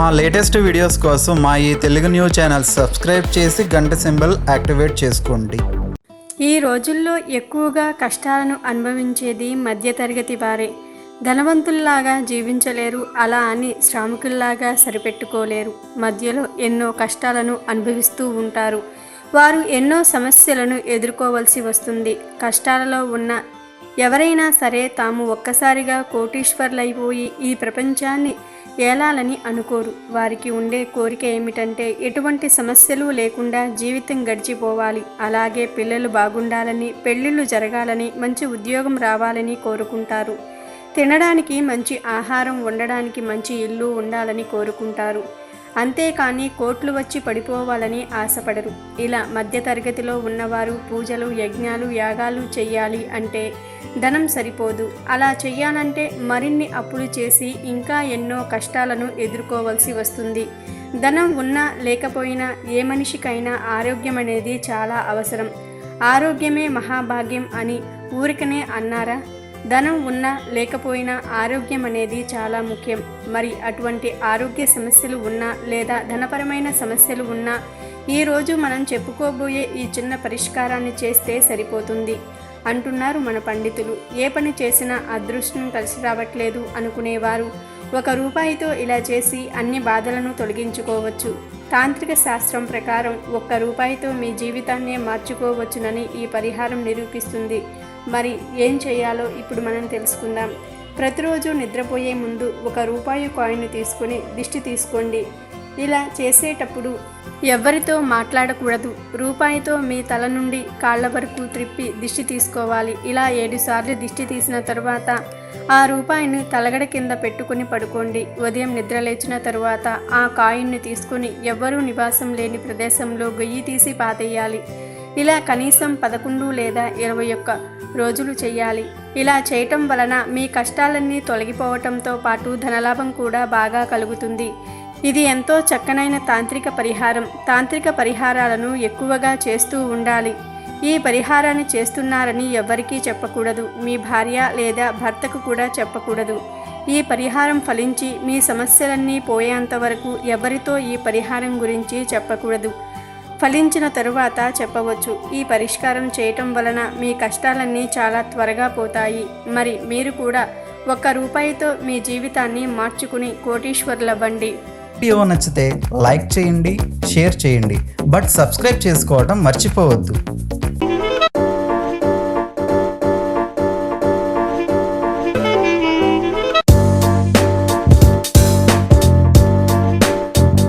మా latest videos కోసం మా ఈ తెలుగు న్యూస్ ఛానల్ సబ్స్క్రైబ్ చేసి గంట సింబల్ యాక్టివేట్ చేసుకోండి. ఈ రోజుల్లో ఎక్కువగా కష్టాలను అనుభవించేది మధ్యతరగతి వారే. ధనవంతుల్లాగా జీవించలేరు అలా అని శ్రామికుల్లాగా సరిపెట్టుకోలేరు. మధ్యలో ఎన్నో కష్టాలను అనుభవిస్తూ ఉంటారు. వారు ఎన్నో సమస్యలను ఎదుర్కోవలసి వస్తుంది. కష్టాలలో ఉన్న ఎవరైనా సరే తాము ఒక్కసారిగా కోటీశ్వర్లైపోయి ఈ ప్రపంచాన్ని ఏలాలని అనుకోరు. వారికి ఉండే కోరిక ఏమిటంటే ఎటువంటి సమస్యలు లేకుండా జీవితం గడిచిపోవాలి. అలాగే పిల్లలు బాగుండాలని పెళ్ళిళ్ళు జరగాలని మంచి ఉద్యోగం రావాలని కోరుకుంటారు. తినడానికి మంచి ఆహారం ఉండడానికి మంచి ఇల్లు ఉండాలని కోరుకుంటారు. అంతేకాని కోట్లు వచ్చి పడిపోవాలని ఆశపడరు. ఇలా మధ్యతరగతిలో ఉన్నవారు పూజలు యజ్ఞాలు యాగాలు చెయ్యాలి అంటే ధనం సరిపోదు. అలా చెయ్యాలంటే మరిన్ని అప్పులు చేసి ఇంకా ఎన్నో కష్టాలను ఎదుర్కోవాల్సి వస్తుంది. ధనం ఉన్నా లేకపోయినా ఏ మనిషికైనా ఆరోగ్యం అనేది చాలా అవసరం. ఆరోగ్యమే మహాభాగ్యం అని ఊరికనే అన్నారా? ధనం ఉన్నా లేకపోయినా ఆరోగ్యం అనేది చాలా ముఖ్యం. మరి అటువంటి ఆరోగ్య సమస్యలు ఉన్నా లేదా ధనపరమైన సమస్యలు ఉన్నా ఈరోజు మనం చెప్పుకోబోయే ఈ చిన్న పరిష్కారాన్ని చేస్తే సరిపోతుంది అంటున్నారు మన పండితులు. ఏ పని చేసినా అదృష్టం కలిసి రావట్లేదు అనుకునేవారు. ఒక రూపాయితో ఇలా చేసి అన్ని బాధలను తొలగించుకోవచ్చు. తాంత్రిక శాస్త్రం ప్రకారం ఒక్క రూపాయితో మీ జీవితాన్నే మార్చుకోవచ్చునని ఈ పరిహారం నిరూపిస్తుంది. మరి ఏం చేయాలో ఇప్పుడు మనం తెలుసుకుందాం. ప్రతిరోజు నిద్రపోయే ముందు ఒక రూపాయి కాయిన్ తీసుకొని దిష్టి తీసుకోండి. ఇలా చేసేటప్పుడు ఎవ్వరితో మాట్లాడకూడదు. రూపాయితో మీ తల నుండి కాళ్ళ వరకు త్రిప్పి దిష్టి తీసుకోవాలి. ఇలా ఏడుసార్లు దిష్టి తీసిన తర్వాత ఆ రూపాయిని తలగడ కింద పెట్టుకుని పడుకోండి. ఉదయం నిద్ర లేచిన తరువాత ఆ కాయిన్ను తీసుకుని ఎవ్వరూ నివాసం లేని ప్రదేశంలో గొయ్యి తీసి పాతేయాలి. ఇలా కనీసం పదకొండు లేదా ఇరవై ఒక్క రోజులు చేయాలి ఇలా చేయటం వలన మీ కష్టాలన్నీ తొలగిపోవటంతో పాటు ధనలాభం కూడా బాగా కలుగుతుంది. ఇది ఎంతో చక్కనైన తాంత్రిక పరిహారం. తాంత్రిక పరిహారాలను ఎక్కువగా చేస్తూ ఉండాలి. ఈ పరిహారాన్ని చేస్తున్నారని ఎవ్వరికీ చెప్పకూడదు. మీ భార్య లేదా భర్తకు కూడా చెప్పకూడదు. ఈ పరిహారం ఫలించి మీ సమస్యలన్నీ పోయేంత వరకు ఎవరితో ఈ పరిహారం గురించి చెప్పకూడదు. ఫలించిన తరువాత చెప్పవచ్చు. ఈ పరిష్కారం చేయటం వలన మీ కష్టాలన్నీ చాలా త్వరగా పోతాయి. మరి మీరు కూడా ఒక్క రూపాయితో మీ జీవితాన్ని మార్చుకుని కోటీశ్వరులవ్వండి. వీడియో నచ్చితే లైక్ చేయండి షేర్ చేయండి. బట్ సబ్స్క్రైబ్ చేసుకోవడం మర్చిపోవద్దు.